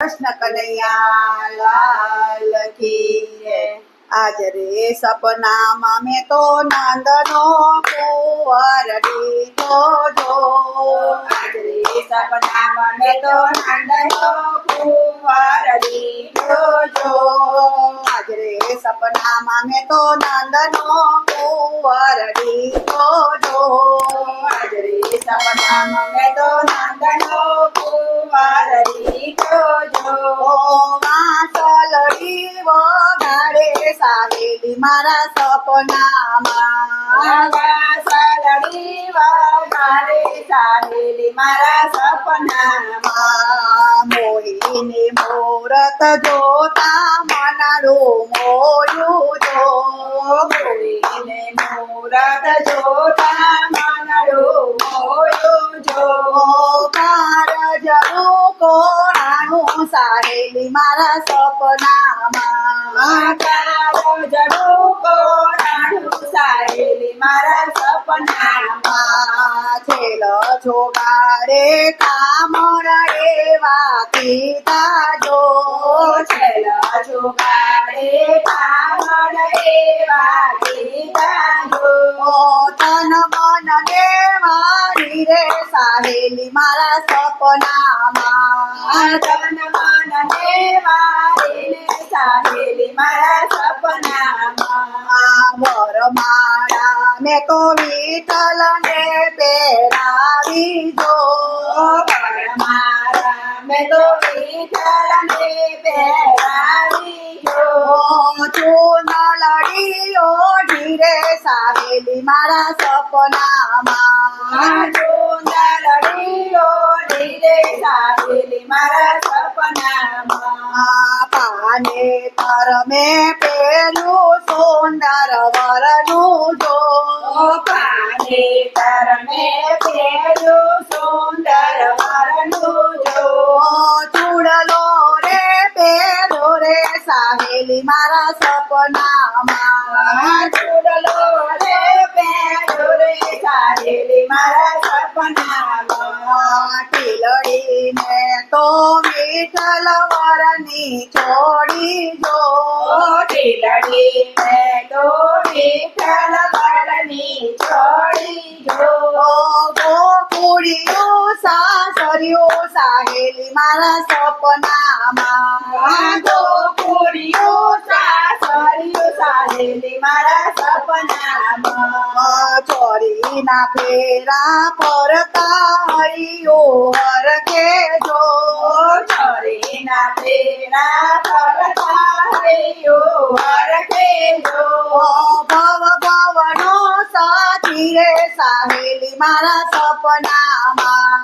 કૃષ્ણ કનૈયા લાલ કી જય. આજ રે સપનામાં મેં તો નંદનો કુંવર દીધો જો આજ રે સપનામાં મેં તો નંદનો કુંવર દીધો જો આજ રે સપનામાં મેં તો નંદનો કુંવર દીધો જો આજ રે સપનામાં મેં તો મારા સપનામાં. વાસલડી વગાડે મોરત જોતા મનાડું મોયું જો મોહીને મોરત જોતા સાહેલી મારા સપનામાં કીધા જો છેલ છોગાડે કામણ એવા કીધા તન મન ને મારી રે સાહેલી મારા સપનામાં તન મન ને મારી રે સાહેલી મારા સપનામાં વર માળા મેં તો વિઠ્ઠલ ને પહેરાવી જો વર માળા મેં તો વિઠ્ઠલ ને પહેરાવી જો ચૂનલડી ઓઢી રે સાવેલી મારા સપનામાં મારા સપનામાં પાને તર મેં. પેલું સુંદર વરનું જો પાને તર મેં પેલું સુંદર વરનું જો ચૂડલો રે પેલો રે સાહેલી મારા સપનામાં ચૂડલો સાહેલી મારા સપનામાં ખીલડીને તો વિઠ્ઠલ વરની છોડી જો ખીલડીને તો વિઠ્ઠલ વરની છોડી જો ગોકુળિયું સાસરિયું સાહેલી મારા સપનામાં ચોરીના ફેરા પરતા હરિયો હરખે જો ચોરીના ફેરા પરતા હરિયો હરખે જો ભવ ભવનો સાથી રે સાહેલી મારા સપનામાં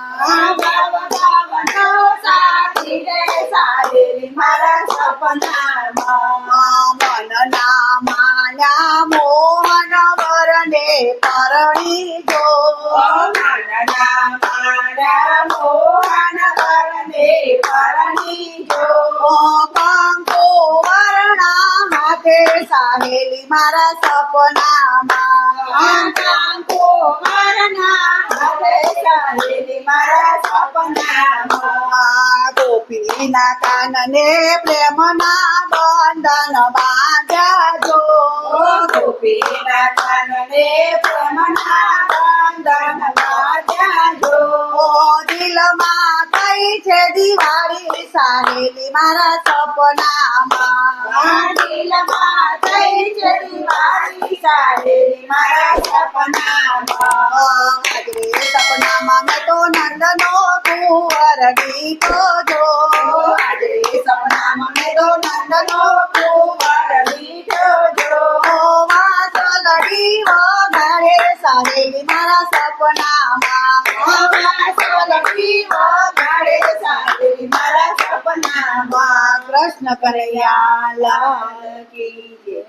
ભવ ભવનો સાથી રે સાહેલી મારા સપનામાં સાહેલી મારા સપનામાં. ગોપીના કાનને પ્રેમના બંધન બાંધ્યા જો ગોપીના કાનને પ્રેમના બંધન થઈ છે દિવાળી સાહેલી મારા સપનામાં. મેં તો નંદનો કુંવર ગીતો જો. સપનામાં મેં તો નંદનો કુંવર ગીતો જો. મારા સપનામાં. कृष्ण परया लाल की जय